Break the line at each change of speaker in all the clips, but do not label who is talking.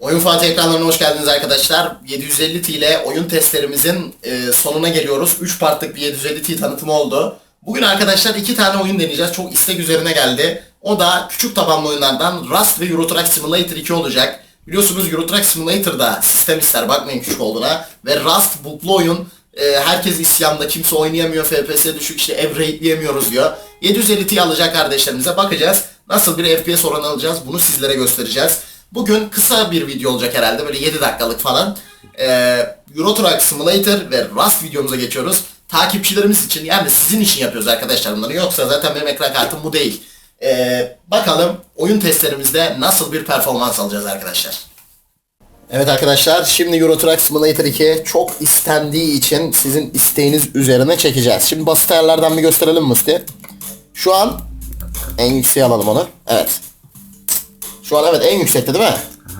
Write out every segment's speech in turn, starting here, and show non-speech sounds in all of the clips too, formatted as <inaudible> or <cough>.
Oyun Fatih ekranlarına hoş geldiniz arkadaşlar. 750 T ile oyun testlerimizin e, sonuna geliyoruz. 3 partlık bir 750 T tanıtımı oldu. Bugün arkadaşlar iki tane oyun deneyeceğiz. Çok istek üzerine geldi. O da küçük tabanlı oyunlardan Rust ve Euro Truck Simulator 2 olacak. Biliyorsunuz Euro Truck Simulator'da sistem ister bakmayın küçük olduğuna. Ve Rust buklu oyun. E, herkes isyanda kimse oynayamıyor FPS düşük işte ev raidleyemiyoruz diyor. 750 T alacak kardeşlerimize bakacağız. Nasıl bir FPS oranı alacağız bunu sizlere göstereceğiz. Bugün kısa bir video olacak herhalde böyle 7 dakikalık falan. Ee, Euro Truck Simulator ve Rust videomuza geçiyoruz. Takipçilerimiz için yani sizin için yapıyoruz arkadaşlar bunları. Yoksa zaten benim ekran kartım bu değil. Ee, bakalım oyun testlerimizde nasıl bir performans alacağız arkadaşlar. Evet arkadaşlar şimdi Euro Truck Simulator 2 çok istendiği için sizin isteğiniz üzerine çekeceğiz. Şimdi basit ayarlardan bir gösterelim Musti. Şu an en yükseğe alalım onu. Evet. Şu an evet en yüksekte değil mi?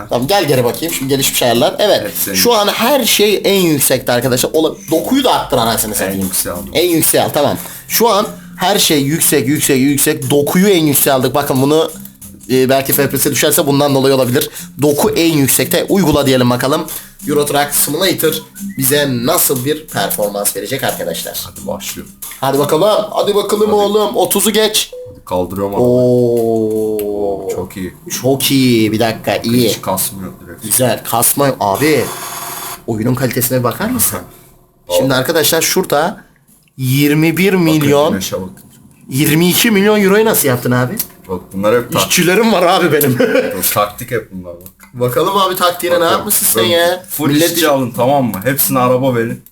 Tamam gel geri bakayım şimdi gelişmiş ayarlar. Evet.
En
şu an her şey en yüksekte arkadaşlar. Ola, dokuyu da arttır anasını satayım.
yükseğe aldım.
En yükseğe al tamam. Şu an her şey yüksek yüksek yüksek. Dokuyu en yükseğe aldık. Bakın bunu e, belki FPS düşerse bundan dolayı olabilir. Doku en yüksekte. Uygula diyelim bakalım. Euro Truck Simulator bize nasıl bir performans verecek arkadaşlar.
Hadi başlıyorum.
Hadi bakalım. Hadi bakalım oğlum. 30'u geç.
Kaldırıyorum abi.
Oo.
Çok iyi.
Çok iyi. Bir dakika iyi.
Hiç kasmıyor direkt.
Güzel. Kasma abi. Oyunun kalitesine bir bakar mısın? Şimdi arkadaşlar şurada 21 milyon
Güneşe bakın.
22 milyon euroyu nasıl yaptın abi?
Bak bunlar hep tak
İşçilerim var abi benim. <laughs>
taktik hep bunlar bak.
Bakalım abi taktiğine ne yapmışsın sen ya?
Full
Millet
işçi alın tamam mı? Hepsine araba verin.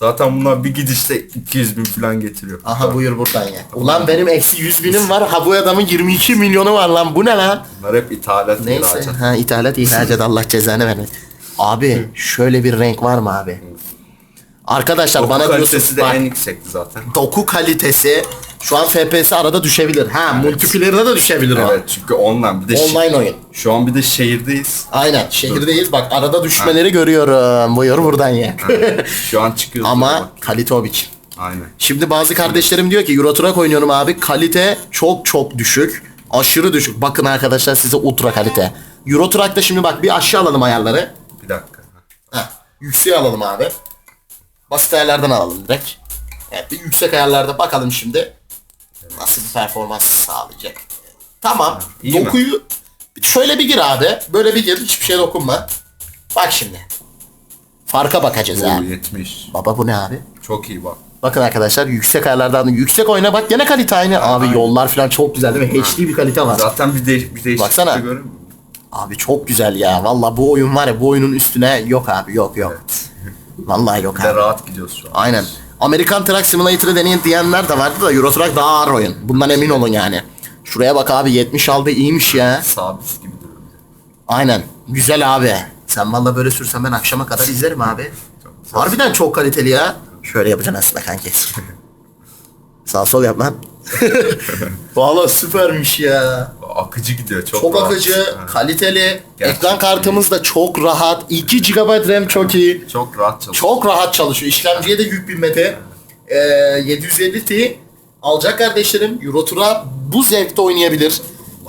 Zaten bunlar bir gidişte 200 bin falan getiriyor.
Aha buyur buradan ya. Ulan benim eksi 100 binim var. Ha bu adamın 22 milyonu var lan. Bu ne lan?
Bunlar hep ithalat
Neyse.
ihracat.
Ha ithalat ihracat Allah cezanı vermesin. Abi şöyle bir renk var mı abi? Arkadaşlar
Doku
bana
kalitesi
diyorsunuz
de
bak,
en yüksekti zaten. <laughs>
doku kalitesi şu an FPS arada düşebilir. Ha multiplayer'da da düşebilir o.
Evet çünkü online bir de şi-
Online oyun.
şu an bir de şehirdeyiz.
Aynen şehirdeyiz bak arada düşmeleri görüyorum. Buyur buradan ya.
Şu an çıkıyoruz.
Ama kalite o biçim.
Aynen.
Şimdi bazı kardeşlerim diyor ki Euro Truck oynuyorum abi kalite çok çok düşük. Aşırı düşük. Bakın arkadaşlar size ultra kalite. Euro Truck'ta şimdi bak bir aşağı alalım ayarları.
Bir dakika.
Heh, yükseğe alalım abi. Basit ayarlardan alalım direkt. Evet bir yüksek ayarlarda bakalım şimdi. Nasıl bir performans sağlayacak. Tamam.
iyi mi?
dokuyu şöyle bir gir abi. Böyle bir gir. Hiçbir şeye dokunma. Bak şimdi. Farka bakacağız
Oo,
abi.
70.
Baba bu ne abi?
Çok iyi bak.
Bakın arkadaşlar yüksek ayarlardan yüksek oyna bak gene kalite aynı. Abi yollar falan çok güzel değil mi? HD bir kalite var.
Zaten bir, de, bir değişiklik
Baksana.
musun?
Abi çok güzel ya. Valla bu oyun var ya bu oyunun üstüne yok abi yok yok. Vallahi yok
de
abi.
rahat gidiyoruz şu an.
Aynen. Amerikan Truck Simulator'ı deneyin diyenler de vardı da Euro Truck daha ağır oyun. Bundan emin olun yani. Şuraya bak abi 70 aldı iyiymiş ya.
Sabit gibi duruyor.
Aynen. Güzel abi. Sen valla böyle sürsen ben akşama kadar izlerim abi. Harbiden çok kaliteli ya. Şöyle yapacaksın aslında kanki. <laughs> Sağ sol yap lan. <laughs> Valla süpermiş ya.
Akıcı gidiyor çok
Çok
rahat.
akıcı, kaliteli.
Gerçekten
Ekran kartımız da çok rahat. 2 GB RAM çok iyi.
Çok rahat çalışıyor.
Çok rahat çalışıyor. İşlemciye de yük binmedi. Ee, 750 Ti alacak kardeşlerim. Euro Truck'a bu zevkte oynayabilir.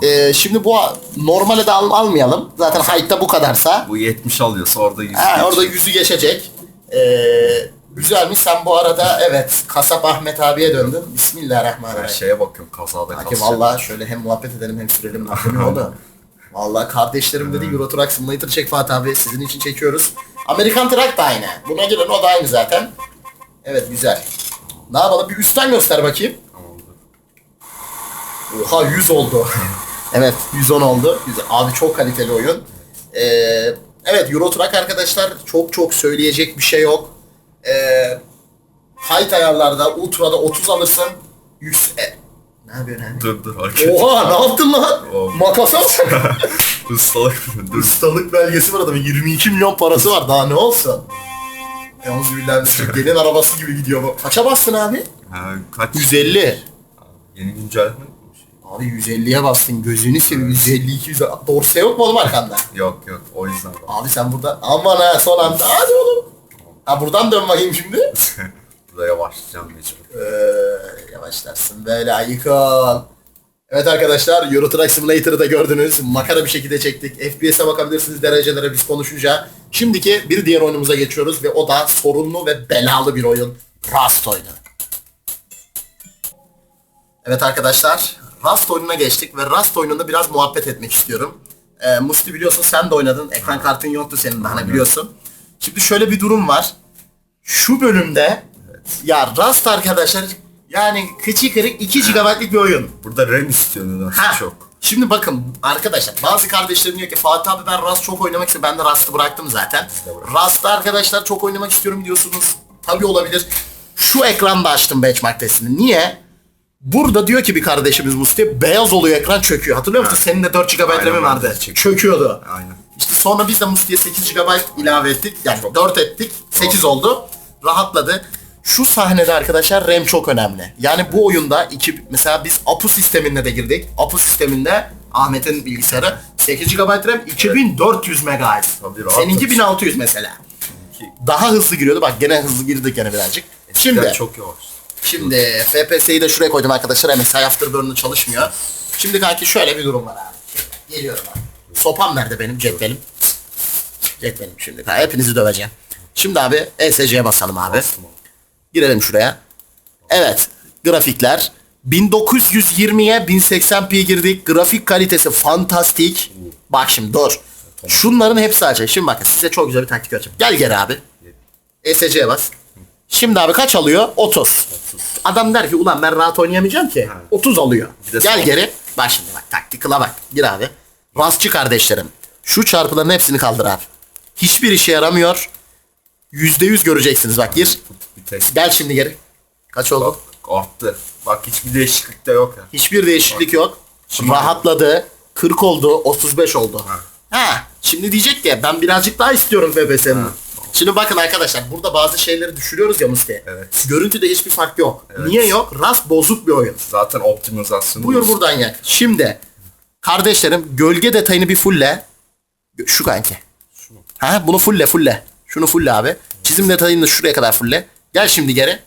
Ee, şimdi bu normale de al- almayalım. Zaten high'ta bu kadarsa.
Bu 70 alıyorsa orada 100
Ha, orada yüzü geçecek. Ee, güzelmiş. Sen bu arada evet Kasap Ahmet abiye döndün.
Ben
Bismillahirrahmanirrahim.
şeye bakıyorum kazada
Kanki
kasacak.
valla şöyle hem muhabbet edelim hem sürelim. Ne <laughs> oldu? Valla kardeşlerim dedi Euro Truck Simulator çek Fatih abi. Sizin için çekiyoruz. Amerikan Truck da aynı. Buna giren o da aynı zaten. Evet güzel. Ne yapalım? Bir üstten göster bakayım. Oha 100 oldu. <laughs> evet 110 oldu. Güzel. Abi çok kaliteli oyun. Ee, evet Euro Truck arkadaşlar çok çok söyleyecek bir şey yok. Ee, height ayarlarda Ultra'da 30 alırsın. 100... E, ne yapıyorsun abi?
Dur dur hareket.
Oha ne yaptın lan?
Oha.
Makas <laughs> alsın.
Ustalık. dur.
Ustalık belgesi var adamın 22 milyon parası var daha ne olsun? Yalnız billahi <laughs> gelin arabası gibi gidiyor bu. Kaça bastın abi?
Ha, kaç?
150.
Yeni bu şey?
Abi 150'ye bastın gözünü seveyim 150 200 dorse yok mu oğlum arkanda?
Yok yok o yüzden.
Abi sen burada aman ha son anda hadi oğlum. Ha buradan dön bakayım şimdi. <laughs>
Burada yavaşlayacağım mecbur.
Ee, yavaşlarsın böyle ayık ol. Evet arkadaşlar Euro Truck Simulator'ı da gördünüz. Makara bir şekilde çektik. FPS'e bakabilirsiniz derecelere biz konuşunca. Şimdiki bir diğer oyunumuza geçiyoruz ve o da sorunlu ve belalı bir oyun. Rust oyunu. Evet arkadaşlar Rust oyununa geçtik ve Rust oyununda biraz muhabbet etmek istiyorum. Ee, Musti biliyorsun sen de oynadın. Ekran kartın yoktu senin de hani biliyorsun. Şimdi şöyle bir durum var. Şu bölümde ya Rust arkadaşlar yani kıçı kırık 2 GB'lik bir oyun.
Burada RAM istiyor nedense
Ha.
çok.
Şimdi bakın arkadaşlar bazı kardeşlerim diyor ki Fatih abi ben Rust çok oynamak istiyorum. Ben de Rust'ı bıraktım zaten. Rust'ta arkadaşlar çok oynamak istiyorum diyorsunuz. Tabii olabilir. Şu ekranda açtım benchmark testini. Niye? Burada diyor ki bir kardeşimiz Musti beyaz oluyor ekran çöküyor. Hatırlıyor musun? Senin de 4 GB
ben
vardı. Çöküyordu.
Aynen.
İşte sonra biz de Musti'ye 8 GB ilave ettik. Yani 4 ettik. 8 oldu. Rahatladı. Şu sahnede arkadaşlar RAM çok önemli. Yani bu oyunda iki, mesela biz APU sisteminde de girdik. APU sisteminde Ahmet'in bilgisayarı 8 GB RAM 2400 MHz.
Tabii, rahat
Seninki
tabii.
1600 mesela. Daha hızlı giriyordu. Bak gene hızlı girdik gene birazcık.
eskiden
Şimdi
çok yavaş.
Şimdi FPS'yi de şuraya koydum arkadaşlar. MSI Afterburner çalışmıyor. Şimdi kanki şöyle bir durum var abi. Geliyorum abi. Sopam nerede benim? Cetvelim. Cetvelim şimdi. Ha, hepinizi döveceğim. Şimdi abi ESC'ye basalım abi. Girelim şuraya. Evet. Grafikler. 1920'ye 1080p girdik. Grafik kalitesi fantastik. Bak şimdi dur. Şunların hepsi açık. Şimdi bakın size çok güzel bir taktik açayım. Gel geri abi. ESC'ye bas. Şimdi abi kaç alıyor? 30. Adam der ki ulan ben rahat oynayamayacağım ki. 30 alıyor. Gel geri. Bak şimdi bak taktikala bak. Gir abi. Rastçı kardeşlerim. Şu çarpıların hepsini kaldır abi. Hiçbir işe yaramıyor. %100 göreceksiniz bak gir. Gel şimdi geri. Kaç oldu?
bak arttı. Bak hiçbir değişiklik de yok ya.
Hiçbir değişiklik yok. Rahatladı. 40 oldu, 35 oldu. Ha. Şimdi diyecek ki ben birazcık daha istiyorum FPS'nin. Şimdi bakın arkadaşlar burada bazı şeyleri düşürüyoruz ya Musti.
Evet.
Görüntüde hiçbir fark yok. Niye yok? Rast bozuk bir oyun.
Zaten optimizasyonu.
Buyur buradan yak. Şimdi kardeşlerim gölge detayını bir fulle. Şu kanki. Ha bunu fulle fulle. Şunu fulle abi. Çizim detayını da şuraya kadar fulle. Gel şimdi geri.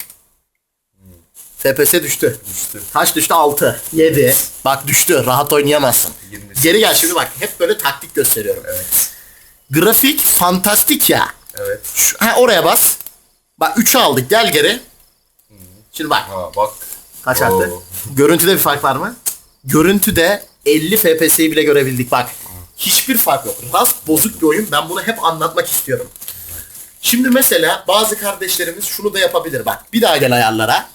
FPS düştü.
Düştü.
Kaç düştü? 6. 7. Bak düştü. Rahat oynayamazsın.
20.
Geri gel şimdi bak. Hep böyle taktik gösteriyorum.
Evet.
Grafik fantastik ya.
Evet.
Şu, ha, oraya bas. Bak 3'ü aldık. Gel geri. Şimdi bak.
Ha bak.
Kaç
Oo.
arttı? Görüntüde bir fark var mı? Görüntüde 50 FPS'yi bile görebildik bak. Hiçbir fark yok. Rast bozuk bir oyun. Ben bunu hep anlatmak istiyorum. Şimdi mesela bazı kardeşlerimiz şunu da yapabilir bak. Bir daha gel ayarlara.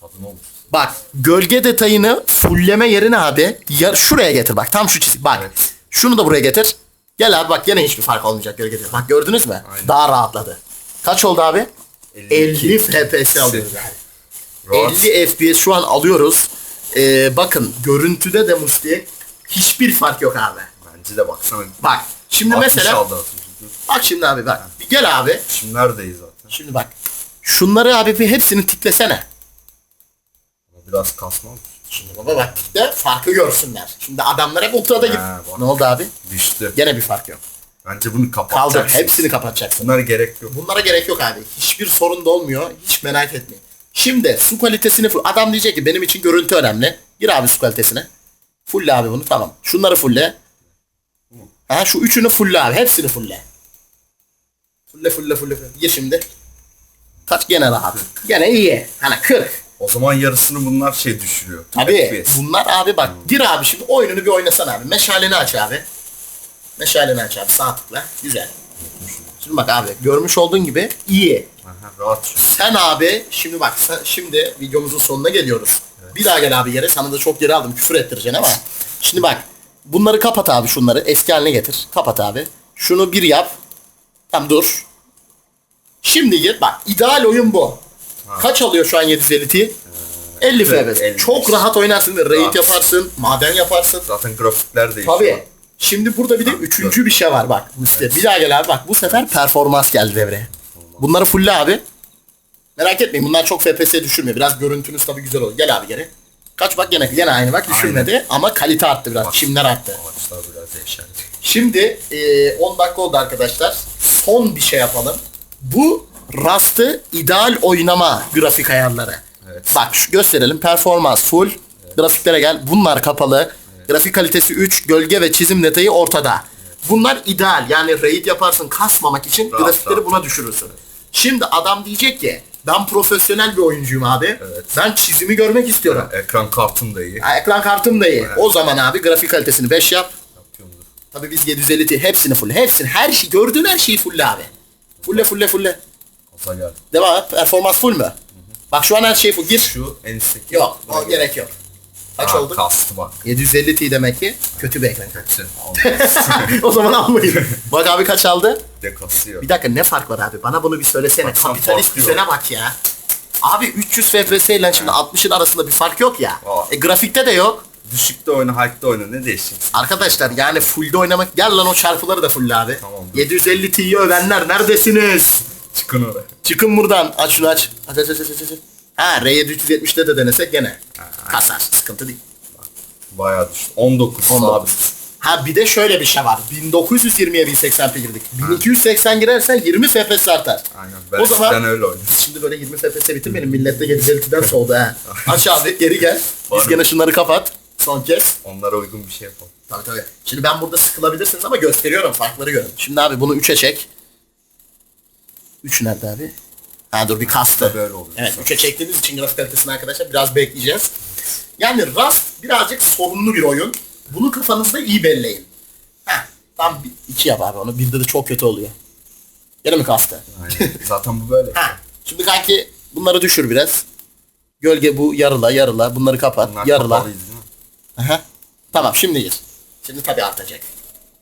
Kadın olmuş.
Bak gölge detayını fullleme yerine abi ya, şuraya getir bak tam şu çizik bak.
Evet.
Şunu da buraya getir. Gel abi bak gene hiçbir fark olmayacak gölge detayı. Bak gördünüz mü?
Aynen.
Daha rahatladı. Kaç oldu abi?
52.
50 FPS alıyoruz yani.
Rahat.
50 FPS şu an alıyoruz. Ee, bakın görüntüde de Musti hiçbir fark yok abi.
Bence de baksana.
Bak şimdi
60
mesela
aldı
bak şimdi abi bak. Bir gel abi.
Şimdi neredeyiz zaten?
Şimdi bak. Şunları abi bir hepsini tiklesene.
Ama Biraz kasma.
Şimdi baba bak tikle farkı görsünler. Şimdi adamlar hep ultrada
bak.
Ne oldu abi?
Düştü.
Gene bir fark yok.
Bence bunu
Kaldır.
kapatacaksın.
Hepsini kapatacaksın.
Bunlara gerek yok.
Bunlara gerek yok abi. Hiçbir sorun da olmuyor. Hiç merak etmeyin. Şimdi su kalitesini full. Adam diyecek ki benim için görüntü önemli. Gir abi su kalitesine. Fulle abi bunu tamam. Şunları fulle. Ha şu üçünü fulle abi. Hepsini fulle. Fulle fulle fulle. fulle. Gir şimdi. Kaç gene rahat. Gene iyi. Hani 40.
O zaman yarısını bunlar şey düşürüyor.
Tabii.
FPS.
Bunlar abi bak. Gir abi şimdi oyununu bir oynasana abi. Meşaleni aç abi. Meşaleni aç abi. Sağ tıkla. Güzel. Şimdi bak abi. Görmüş olduğun gibi iyi.
Aha, rahat.
Sen abi şimdi bak sen, şimdi videomuzun sonuna geliyoruz. Bir daha gel abi yere. Sana da çok geri aldım küfür ettireceksin ama. Şimdi bak bunları kapat abi şunları eski haline getir. Kapat abi. Şunu bir yap. Tamam dur. Şimdi gir. Bak ideal oyun bu. Kaç alıyor şu an 750 Ti? 50 FPS.
50.
Çok rahat oynarsın raid yaparsın, maden yaparsın.
Zaten grafikler değişiyor.
Tabii. Şimdi burada bir de üçüncü bir şey var bak. Musti. Bir daha gel abi bak. Bu sefer performans geldi devreye. Bunları fulle abi. Merak etmeyin bunlar çok FPS düşürmüyor. Biraz görüntünüz tabii güzel olur. Gel abi geri. Kaç bak gene gene aynı bak düşürmedi ama kalite arttı biraz. Çimler arttı.
Biraz yeşerdi.
Şimdi e, 10 dakika oldu arkadaşlar. Son bir şey yapalım. Bu Rust'ı ideal oynama grafik ayarları.
Evet.
Bak şu gösterelim. Performans full. Grafiklere gel. Bunlar kapalı. Grafik kalitesi 3, gölge ve çizim detayı ortada. Bunlar ideal. Yani raid yaparsın kasmamak için
Rahat,
grafikleri
rahat.
buna düşürürsün. Şimdi adam diyecek ki ben profesyonel bir oyuncuyum abi.
Evet.
Ben çizimi görmek istiyorum.
Ekran kartın da iyi.
Ha, ekran kartım da iyi. O zaman abi grafik kalitesini 5 yap.
Yapıyorumdur.
Tabii biz 750 Ti hepsini full. Hepsini her şey gördüğün her şeyi fulle abi. Fulle fulle fulle.
Geldi.
Devam et. Performans full mü? Bak şu an her şey full. Gir.
Şu en üstteki.
Yok. O gerek yok. Kaç oldu?
Kastı bak.
750 Ti demek ki kötü bir ekran.
Kaçı? <laughs>
o zaman almayın. Bak abi kaç aldı?
de kasıyor.
Bir dakika ne fark var abi? Bana bunu bir söylesene.
Baksana,
Kapitalist
fark yok.
düzene bak ya. Abi 300 FPS ile şimdi 60'ın arasında bir fark yok ya.
Aa.
E grafikte de yok.
Düşükte oyna, high'de oyna ne değişecek?
Arkadaşlar yani fullde oynamak gel lan o çarpıları da full abi.
Tamam.
750 Ti'yi övenler neredesiniz?
Çıkın oraya.
Çıkın buradan. Aç şunu aç. Aç aç aç aç aç. Ha R770'de de denesek gene. Kasar sıkıntı değil.
Bayağı düştü. 19
19.
sabit.
Ha bir de şöyle bir şey var. 1920'ye 1080p girdik. 1280 girersen 20 FPS artar.
Aynen. Ben
O zaman-
öyle oynadım.
Şimdi böyle 20 FPS'e bitirmeyelim. Millet de 750'den soğudu ha. Aç abi geri gel. Biz gene şunları kapat. Son kez.
Onlara uygun bir şey yapalım.
Tabii tabii. Şimdi ben burada sıkılabilirsiniz ama gösteriyorum. Farkları görün. Şimdi abi bunu 3'e çek. 3 nerede abi? Ha dur bir kastı.
Böyle oluyor.
Evet 3'e çektiğimiz için grafik kalitesini arkadaşlar biraz bekleyeceğiz. Yani Rust birazcık sorunlu bir oyun. Bunu kafanızda iyi belleyin. Heh, tam 2 yap abi onu. Birde de çok kötü oluyor. Gene mi kastı?
Aynen. Zaten bu böyle.
Ha. Şimdi kanki bunları düşür biraz. Gölge bu yarıla yarıla. Bunları kapat.
Bunlar
yarıla.
kapalıydı değil mi?
Aha. Tamam şimdi gir. Şimdi tabii artacak.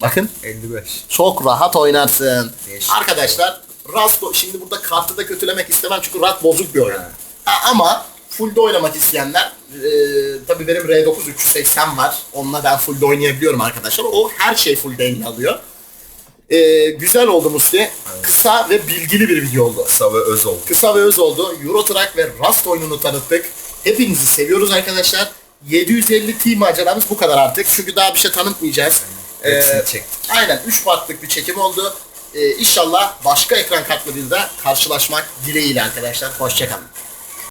Bakın
55.
çok rahat oynarsın.
Değişik.
Arkadaşlar Rust şimdi burada kartı da kötülemek istemem çünkü Rust bozuk bir oyun.
Evet.
Ama fullde oynamak isteyenler e, tabii benim R9 380 var. Onunla ben fullde oynayabiliyorum arkadaşlar. O her şey full denge alıyor. E, güzel oldu Musti. Kısa ve bilgili bir video oldu.
Kısa ve öz oldu.
Kısa ve öz oldu. Euro Truck ve Rust oyununu tanıttık. Hepinizi seviyoruz arkadaşlar. 750 T maceramız bu kadar artık. Çünkü daha bir şey tanıtmayacağız.
Hepsini
Ee,
çektik.
Aynen 3 partlık bir çekim oldu. Ee, inşallah başka ekran kartlarıyla karşılaşmak dileğiyle arkadaşlar. Hoşçakalın.